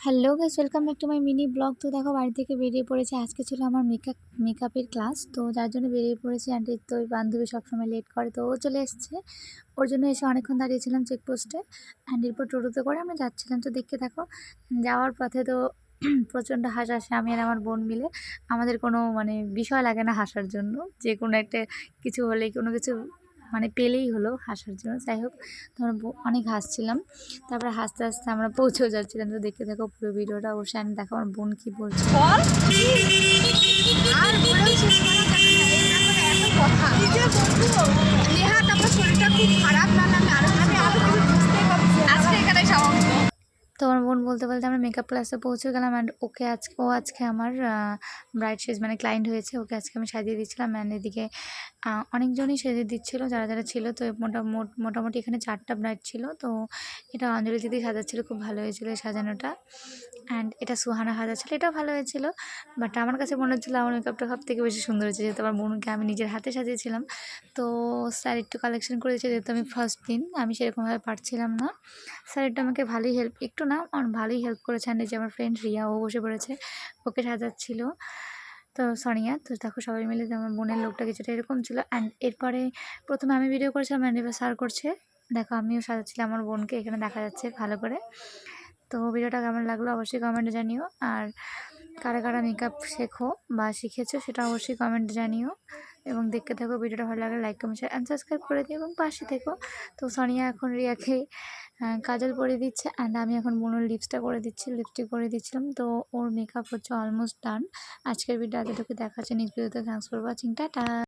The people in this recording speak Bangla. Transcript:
Hello guys welcome back to my mini blog তো দেখো, বাড়ি থেকে বেরিয়ে পড়েছে। আজকে ছিল আমার মেকআপ মেকআপের ক্লাস তো যার জন্য বেরিয়ে পড়েছি। অ্যান্ড তো ওই বান্ধবী সবসময় লেট করে, তো ও চলে এসছে। ওর জন্য এসে অনেকক্ষণ দাঁড়িয়েছিলাম চেকপোস্টে অ্যান্ড এরপর টোটোতে করে আমরা যাচ্ছিলাম। তো দেখতে থাকো, যাওয়ার পথে তো প্রচণ্ড হাসি আসে আমি আর আমার বোন মিলে। আমাদের কোনো মানে বিষয় লাগে না হাসার জন্য। যে কোনো একটা কিছু হলে, কোনো কিছু মানে পেলেই হলো হাসার জন্য। যাই হোক তখন অনেক হাসছিলাম। তারপরে হাসতে হাসতে আমরা পৌঁছেও যাচ্ছিলাম। তো দেখতে থাকো পুরো ভিডিওটা। ও আমি দেখো আমার বোন কি বলছে। কথা। নেহা তারপর শরীরটা খুব খারাপ না। তো আমার বোন বলতে বলতে আমরা মেকআপ ক্লাসে পৌঁছে গেলাম অ্যান্ড ওকে আজকে, ও আজকে আমার ব্রাইড সেজ মানে ক্লায়েন্ট হয়েছে। ওকে আজকে আমি সাজিয়ে দিচ্ছিলাম অ্যান্ড এদিকে অনেকজনই সেজে দিচ্ছিল, যারা যারা ছিল। তো মোটামুটি মোটামুটি এখানে চারটা ব্রাইড ছিল। তো এটা অঞ্জলি দিদি সাজাচ্ছিল, খুব ভালো হয়েছিল সাজানোটা। অ্যান্ড এটা সুহানা সাজাচ্ছিল, এটাও ভালো হয়েছিল। বাট আমার কাছে মনে হচ্ছিল আমার মেকআপটা সব থেকে বেশি সুন্দর হয়েছে, যেহেতু আমার বোনকে আমি নিজের হাতে সাজিয়েছিলাম। তো স্যার একটু কালেকশন করে দিয়েছে যেহেতু আমি ফার্স্ট দিন, আমি সেরকমভাবে পারছিলাম না। স্যার একটু আমাকে ভালোই হেল্প একটু না আমার ভালোই হেল্প করেছে। যে আমার ফ্রেন্ড রিয়া, ও বসে পড়েছে। ওকে সাজাচ্ছিল। তো সনিয়া, তো দেখো সবাই মিলে আমার বোনের লোকটা কিছুটা এরকম ছিল। অ্যান্ড এরপরে প্রথমে আমি ভিডিও করেছিলাম অ্যান্ড এবার স্যার করছে। দেখো আমিও সাজাচ্ছিলাম আমার বোনকে, এখানে দেখা যাচ্ছে ভালো করে। তো ভিডিওটা কেমন লাগল অবশ্যই কমেন্টে জানিও। আর কারা কারা মেকআপ শেখো বা শিখেছো, সেটা অবশ্যই কমেন্টে জানিও। এবং দেখতে থাকো ভিডিওটা ভালো লাগলে like comment share and subscribe করে দিও। এবং পাশে থেকো। তো সনিয়া এখন রিয়াকে কাজল পরে দিচ্ছে অ্যান্ড আমি এখন বোনের লিপসটা করে দিচ্ছি লিপস্টিক করে দিচ্ছিলাম। তো ওর মেকআপ হচ্ছে অলমোস্ট ডান আজকের ভিডিও এতটুকু দেখাচ্ছে ভিডিওতে থ্যাংকস ফর ওয়াচিং